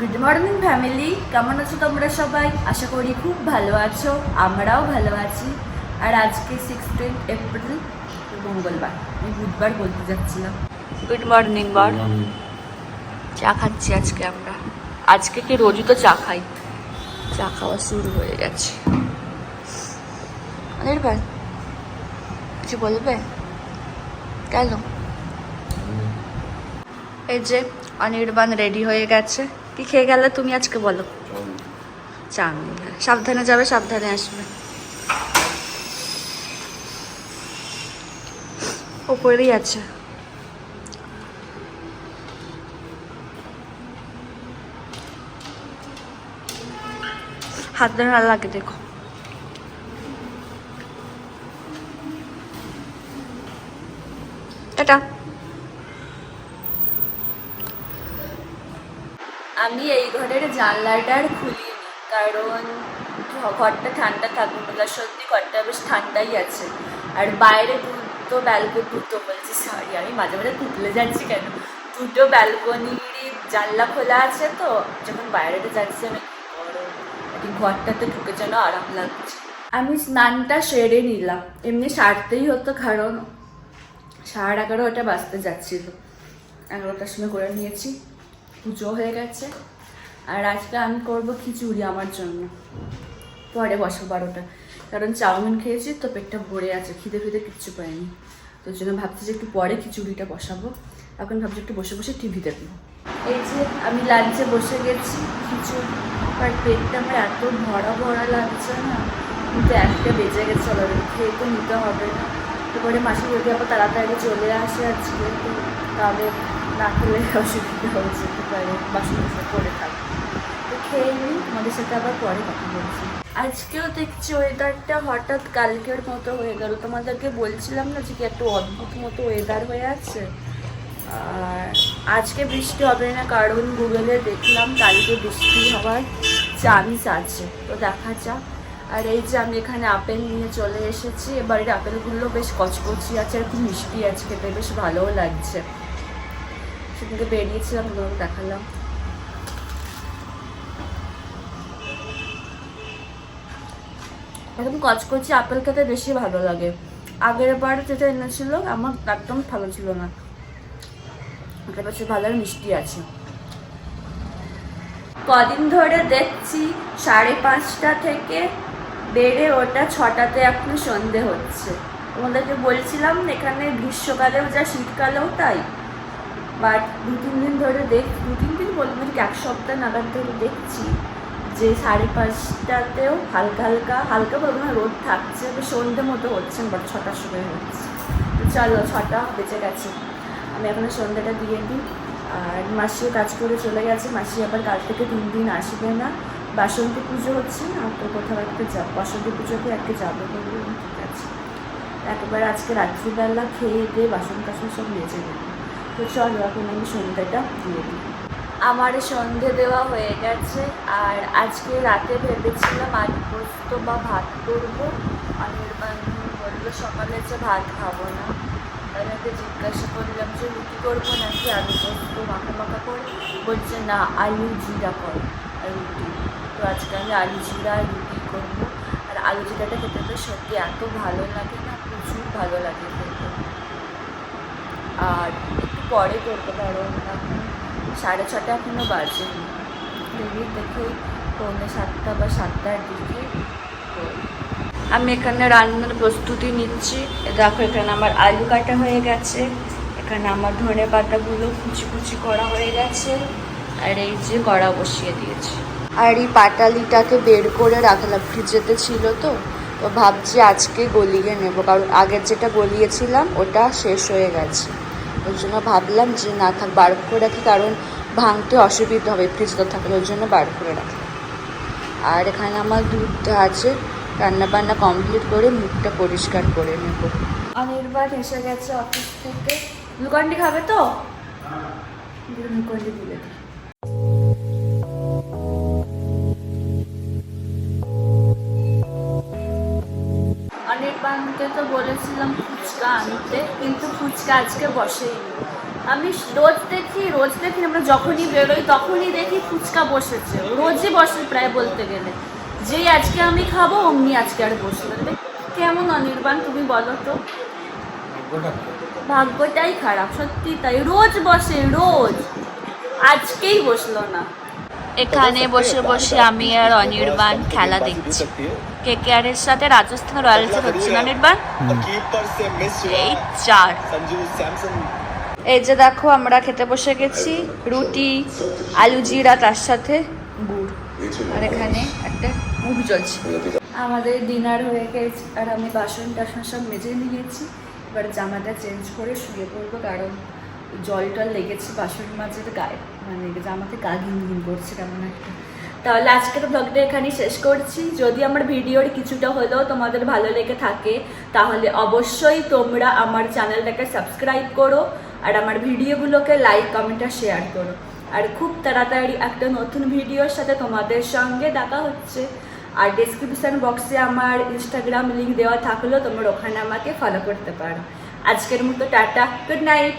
Good morning family কেমন আছো তোমরা সবাই? আশা করি খুব ভালো আছো আমরাও ভালো আছি। আর আজকে সিক্সটিন এপ্রিল মঙ্গলবার। আমি বুধবার বলতে যাচ্ছিলাম। গুড মর্নিং বর। চা খাচ্ছি আজকে আমরা। আজকে কি রোজই তো চা খাই? চা খাওয়া শুরু হয়ে গেছে। অনির্বাণ কিছু বলবে? কেন? এই যে অনির্বাণ রেডি হয়ে গেছে। কি খেয়ে গেলে তুমি আজকে বলো? চাউমিন হ্যাঁ। সাবধানে যাবে, সাবধানে আসবে। ওপরেই আছে। হাত ধরে লাগে, দেখো। আমি এই ঘরের জানলাটা আর খুলিনি, কারণ ঘরটা ঠান্ডা থাকবে বলে সত্যি ঘরটা বেশ ঠান্ডাই আছে। আর বাইরে দুটো ব্যালকনি দুটো বলছি সরি আমি মাঝে মাঝে তুতলে যাচ্ছি কেন? দুটো ব্যালকনির জানলা খোলা আছে তো, যখন বাইরেতে যাচ্ছি আমি ঘরটাতে ঢুকে যেন আরাম লাগছে। আমি স্নানটা সেরে নিলাম। এমনি সারতেই হতো, কারণ সাড়ে এগারোটা বাজতে যাচ্ছিল। এগারোটার সময় করে নিয়েছি। পুজো হয়ে গেছে। আর আজকে আমি করব খিচুড়ি আমার জন্য। পরে বসো বারোটা কারণ চাউমিন খেয়েছি তো পেটটা ভরে আছে, খিদে ফিদে কিচ্ছু পাইনি। তো জন্য ভাবছি যে একটু পরে খিচুড়িটা বসাবো। এখন ভাবছি একটু বসে বসে টিভি দেখব। এই যে আমি লাঞ্চে বসে গেছি, খিচুড়ি। আর পেটটা আমার এত ভরা ভরা লাগছে না। কিন্তু একটা বেজে গেছে অলরেডি, খেয়ে তো নিতে হবে না। তারপরে মাসি যদি আবার তাড়াতাড়ি চলে আসে আজকে, তো তাহলে না খেলে অসুবিধা হয়ে যেতে পারে বাসন করে থাকবে। তো খেয়ে নিই আমাদের সাথে আবার পরে কথা বলছি। আজকেও দেখছি ওয়েদারটা হঠাৎ কালকের মতো হয়ে গেল। তোমাদেরকে বলছিলাম না যে কি একটা অদ্ভুত মতো ওয়েদার হয়ে আছে? আর আজকে বৃষ্টি হবে না, কারণ গুগলে দেখলাম কালকে বৃষ্টি হওয়ার চান্স আছে। তো দেখা যাক। আর এই যে আমি এখানে আপেল নিয়ে চলে এসেছি। এবারের আপেলগুলো বেশ কচকচি আছে আর খুব মিষ্টি আছে খেতে বেশ ভালোও লাগছে। সেদিনকে বেরিয়েছিলাম তোমাকে দেখালাম। একদম কচকচি আপেল খেতে বেশি ভালো লাগে। আগের বার যেটা এনেছিল, আমার একদম ভালো ছিল না। বেশি ভালো মিষ্টি আছে। কদিন ধরে দেখছি সাড়ে পাঁচটা থেকে বেড়ে ওটা ছটাতে এখন সন্ধে হচ্ছে। তোমাদেরকে বলছিলাম, এখানে গ্রীষ্মকালেও যা শীতকালেও তাই। বাট দু তিন দিন ধরে দেখ, দু তিন দিন বলব ঠিক এক সপ্তাহ নাগাদ ধরে দেখছি যে সাড়ে পাঁচটাতেও হালকা হালকা হালকা বলব না, রোদ থাকছে তো সন্ধে মতো হচ্ছে, বাট ছটার সময় হচ্ছে। তো চলো, ছটা বেঁচে গেছে। আমি এখন সন্ধ্যাটা দিয়ে দিই। আর মাসিও কাজ করে চলে গেছে, মাসি আবার কাল থেকে তিন দিন আসবে না। বাসন্তী পুজো হচ্ছে না, তো কোথাও একটা যাব, বাসন্তী পুজোতে একটা যাব ঠিক আছে। একবার আজকে রাত্রিবেলা খেয়ে দিয়ে বাসন কাসন সব মেজে দেবো তো চলো এখন আমি সন্ধ্যাটা দিয়ে দিই। আমার সন্ধে দেওয়া হয়ে গেছে, আর আজকে রাতে ভেবেছিলাম আলু পোস্ত বা ভাত করব। অনির্বাণ বলল, সকালে যে ভাত খাব না। ওকে জিজ্ঞাসা করলাম যে রুটি করব নাকি আলু পোস্ত মাখা মাখা করে বলছে, না, আলু জিরা কর রুটি। তো আজকে আমি আলু জিরা রুটি করব। আর আলু জিরাটা খেতে তো সত্যি এত ভালো লাগে না, প্রচুর ভালো লাগে খেতে। আর পরে করতে পারো এখন সাড়ে ছটা এখনও বাজেনি ভেবে দেখে পৌনে সাতটা বা সাতটার দিকে আমি এখানে রান্নার প্রস্তুতি নিচ্ছি। দেখো এখানে আমার আলু কাটা হয়ে গেছে। এখানে আমার ধনে পাতাগুলো কুচি কুচি করা হয়ে গেছে। আর এই যে কড়া বসিয়ে দিয়েছি। আর এই পাটালিটাকে বের করে রাখলাম। ফ্রিজেতে ছিল তো। তো ভাবছি আজকে গলিয়ে নেব। কারণ আগের যেটা গলিয়েছিলাম ওটা শেষ হয়ে গেছে। ওই জন্য ভাবলাম যে না থাক বার করে রাখি কারণ ভাঙতে অসুবিধা হবে ফ্রিজটা থাকলে ওই জন্য বার করে রাখি। আর এখানে আমার দুধটা আছে রান্না বান্না কমপ্লিট করে মুখটা পরিষ্কার করে নেব। অনির্বাণ এসে গেছে অফিস থেকে। গ্লুকন্ডি খাবে তো? গ্লুকন্ডি দিলে দিই। তো বলেছিলাম ফুচকা আনতে কিন্তু ফুচকা আজকে বসেইনি আমি রোজ দেখি রোজ দেখি আমরা যখনই বেরোই তখনই দেখি ফুচকা বসেছে। রোজই বসে প্রায় বলতে গেলে। যেই আজকে আমি খাব অমনি আজকে আর বসল দেখ, কেমন অনির্বাণ তুমি বলো তো। ভাগ্যটাই খারাপ সত্যি তাই। রোজ বসে রোজ। আজকেই বসল না। এখানে বসে বসে আমি আর অনির্বাণ খেলা দেখছি। কেকেআর এর সাথে রাজস্থান রয়্যালস এর হচ্ছে অনির্বাণ? এই চার। এই যে দেখো আমরা খেতে বসে গেছি। রুটি আলু জিরা তার সাথে গুড়। আর এখানে একটা মুখ জ্বলছে আমাদের ডিনার হয়ে গেছে আর আমি বাসন টাসন সব মেজে নিয়েছি। এবার জামাটা চেঞ্জ করে শুয়ে পড়ব কারণ জল টল লেগেছে বাসন মাঝের গায়ে মানে জামাতে গা ঘিন ঘিন করছে কেমন একটা। তাহলে আজকের ব্লগটা এখানেই শেষ করছি। যদি আমার ভিডিওর কিছুটা হলেও তোমাদের ভালো লেগে থাকে, তাহলে অবশ্যই তোমরা আমার চ্যানেলটাকে সাবস্ক্রাইব করো আর আমার ভিডিওগুলোকে লাইক কমেন্ট আর শেয়ার করো। আর খুব তাড়াতাড়ি একটা নতুন ভিডিওর সাথে তোমাদের সঙ্গে দেখা হচ্ছে। আর ডেসক্রিপশন বক্সে আমার ইনস্টাগ্রাম লিঙ্ক দেওয়া থাকলেও তোমরা ওখানে আমাকে ফলো করতে পারো। আজকের মতো টাটা গুড নাইট